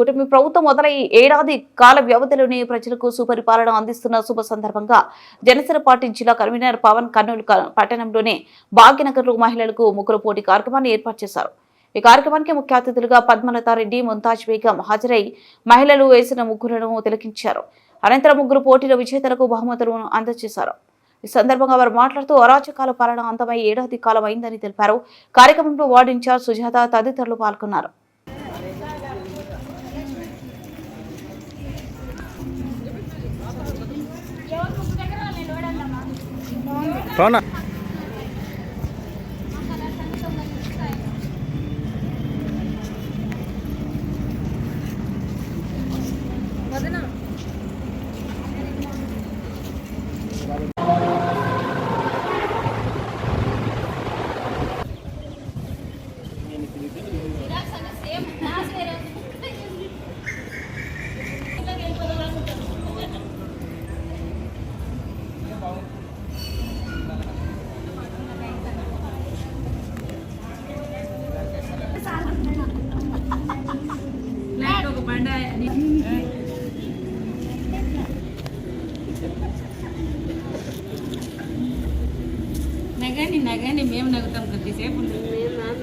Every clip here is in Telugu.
కుటుంబ ప్రభుత్వం మొదలై ఏడాది కాల వ్యవధిలోనే ప్రజలకు సుపరిపాలన అందిస్తున్న శుభ సందర్భంగా జనసేన పార్టీ జిల్లా కన్వీనర్ పవన్ కర్నూలు పట్టణంలోనే భాగ్యనగర్లో మహిళలకు ముగ్గురు పోటీ కార్యక్రమాన్ని ఏర్పాటు చేశారు. ఈ కార్యక్రమానికి ముఖ్య అతిథులుగా పద్మలతారెడ్డి ముంతాజ్ బేగం హాజరై మహిళలు వేసిన ముగ్గులను తిలకించారు. అనంతరం ముగ్గురు పోటీల విజేతలకు బహుమతులను అందజేశారు. ఈ సందర్భంగా వారు మాట్లాడుతూ అరాచకాల పాలన అంతమై ఏడాది కాలం అయిందని తెలిపారు. కార్యక్రమంలో వార్డు ఇన్ఛార్జ్ సుజాత తదితరులు పాల్గొన్నారు. Ron ạ. Hãy subscribe నగండి మేము నవ్వుతాం కొద్దిసేపు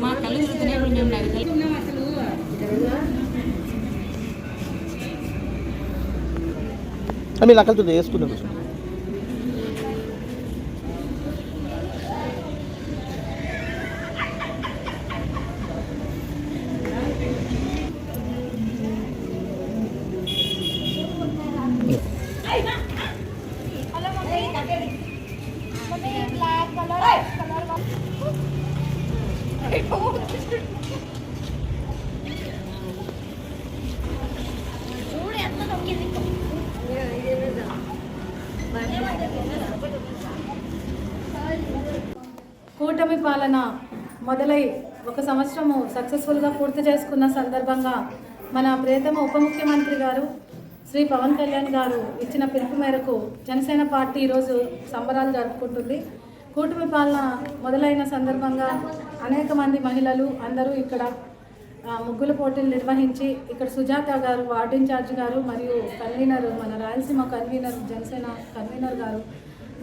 మా కళ్ళు తిరుగుతున్నప్పుడు మేము నవ్వుతాం అసలు మీరు అక్కడితో వేసుకున్నాను కూటమి పాలన మొదలై ఒక సంవత్సరము సక్సెస్ఫుల్గా పూర్తి చేసుకున్న సందర్భంగా మన ప్రియతమ ఉప ముఖ్యమంత్రి గారు శ్రీ పవన్ కళ్యాణ్ గారు ఇచ్చిన పిలుపు మేరకు జనసేన పార్టీ ఈరోజు సంబరాలు జరుపుకుంటుంది. కూటమి పాలన మొదలైన సందర్భంగా అనేక మంది మహిళలు అందరూ ఇక్కడ ముగ్గుల పోటీలు నిర్వహించి ఇక్కడ సుజాత గారు వార్డు ఇన్ఛార్జ్ గారు మరియు కన్వీనర్ మన రాయలసీమ కన్వీనర్ జనసేన కన్వీనర్ గారు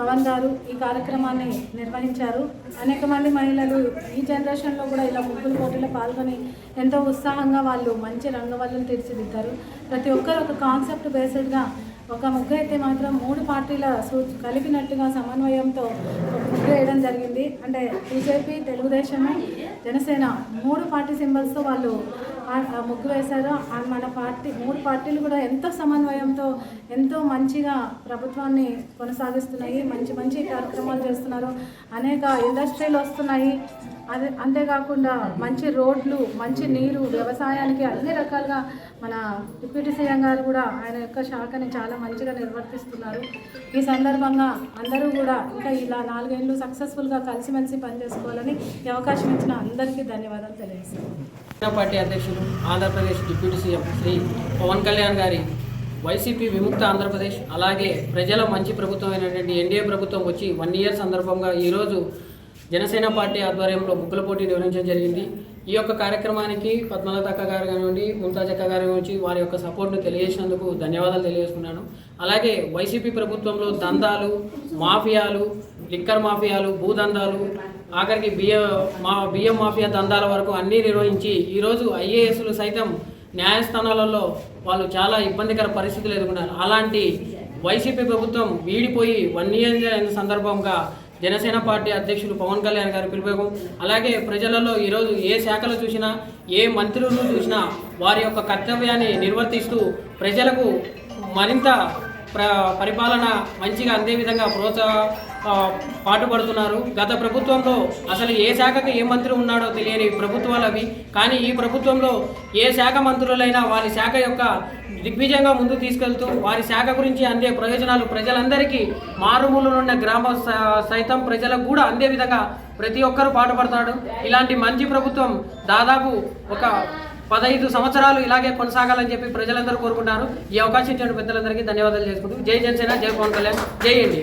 పవన్ గారు ఈ కార్యక్రమాన్ని నిర్వహించారు. అనేక మంది మహిళలు ఈ జనరేషన్లో కూడా ఇలా ముగ్గుల పోటీలో పాల్గొని ఎంతో ఉత్సాహంగా వాళ్ళు మంచి రంగవల్లులు తీర్చిదిద్దారు. ప్రతి ఒక్కరు ఒక కాన్సెప్ట్ బేస్డ్గా ఒక ముగ్గు అయితే మాత్రం మూడు పార్టీల సూ కలిపినట్టుగా సమన్వయంతో ముగ్గు వేయడం జరిగింది. అంటే బీజేపీ తెలుగుదేశము జనసేన మూడు పార్టీ సింబల్స్తో వాళ్ళు ఆ- ఆ ముగ్గు వేశారు ఆ మన పార్టీ మూడు పార్టీలు కూడా ఎంతో సమన్వయంతో ఎంతో మంచిగా ప్రభుత్వాన్ని కొనసాగిస్తున్నాయి మంచి మంచి కార్యక్రమాలు చేస్తున్నారు. అనేక ఇండస్ట్రీలు వస్తున్నాయి. అదే అంతేకాకుండా మంచి రోడ్లు మంచి నీరు వ్యవసాయానికి అన్ని రకాలుగా మన డిప్యూటీ సీఎం గారు కూడా ఆయన యొక్క శాఖని చాలా మంచిగా నిర్వర్తిస్తున్నారు. ఈ సందర్భంగా అందరూ కూడా ఇంకా ఇలా నాలుగేళ్ళు సక్సెస్ఫుల్గా కలిసిమెలిసి పనిచేసుకోవాలని ఈ అవకాశం ఇచ్చిన అందరికీ ధన్యవాదాలు తెలియజేస్తున్నాను. Party Andhra Pradesh deputy CM Shri Pawan Kalyan గారి వైసీపీ విముక్త ఆంధ్రప్రదేశ్ అలాగే ప్రజల మంచి ప్రభుత్వం అయినటువంటి ఎన్డీఏ ప్రభుత్వం వచ్చి వన్ ఇయర్ సందర్భంగా ఈరోజు జనసేన పార్టీ ఆధ్వర్యంలో ముగ్గుల పోటీ నిర్వహించడం జరిగింది. ఈ యొక్క కార్యక్రమానికి పద్మలత అక్క గారు కానివ్వండి ముంతాజ్ అక్క గారు నుంచి వారి యొక్క సపోర్ట్ను తెలియజేసినందుకు ధన్యవాదాలు తెలియజేసుకున్నాను అలాగే వైసీపీ ప్రభుత్వంలో దందాలు మాఫియాలు లిక్కర్ మాఫియాలు భూదందాలు ఆఖరికి బియ్యం మా బియ్యం మాఫియా దందాల వరకు అన్నీ నిర్వహించి ఈరోజు ఐఏఎస్లు సైతం న్యాయస్థానాలలో వాళ్ళు చాలా ఇబ్బందికర పరిస్థితులు ఎదుర్కొన్నారు. అలాంటి వైసీపీ ప్రభుత్వం వీడిపోయి వన్ ఇయర్ అయిన సందర్భంగా జనసేన పార్టీ అధ్యక్షులు పవన్ కళ్యాణ్ గారి పిలుపు అలాగే ప్రజలలో ఈరోజు ఏ శాఖలు చూసినా ఏ మంత్రులను చూసినా వారి యొక్క కర్తవ్యాన్ని నిర్వర్తిస్తూ ప్రజలకు మరింత ప్ర పరిపాలన మంచిగా అందే విధంగా ప్రోత్సాహ పాటుపడుతున్నారు. గత ప్రభుత్వంలో అసలు ఏ శాఖకు ఏ మంత్రి ఉన్నాడో తెలియని ప్రభుత్వాలు అవి. కానీ ఈ ప్రభుత్వంలో ఏ శాఖ మంత్రులైనా వారి శాఖ యొక్క దిగ్విజయంగా ముందుకు తీసుకెళ్తూ వారి శాఖ గురించి అందే ప్రయోజనాలు ప్రజలందరికీ మారుమూలలో ఉన్న గ్రామ స- సైతం ప్రజలకు కూడా అందే విధంగా ప్రతి ఒక్కరూ పాటుపడతాడు. ఇలాంటి మంచి ప్రభుత్వం దాదాపు ఒక పదహైదు సంవత్సరాలు ఇలాగే కొనసాగాలని చెప్పి ప్రజలందరూ కోరుకుంటారు ఈ అవకాశం ఇచ్చిన పెద్దలందరికీ ధన్యవాదాలు చేసుకుంటూ జై జనసేన జై పవన్ కళ్యాణ్ జై ఎన్డీ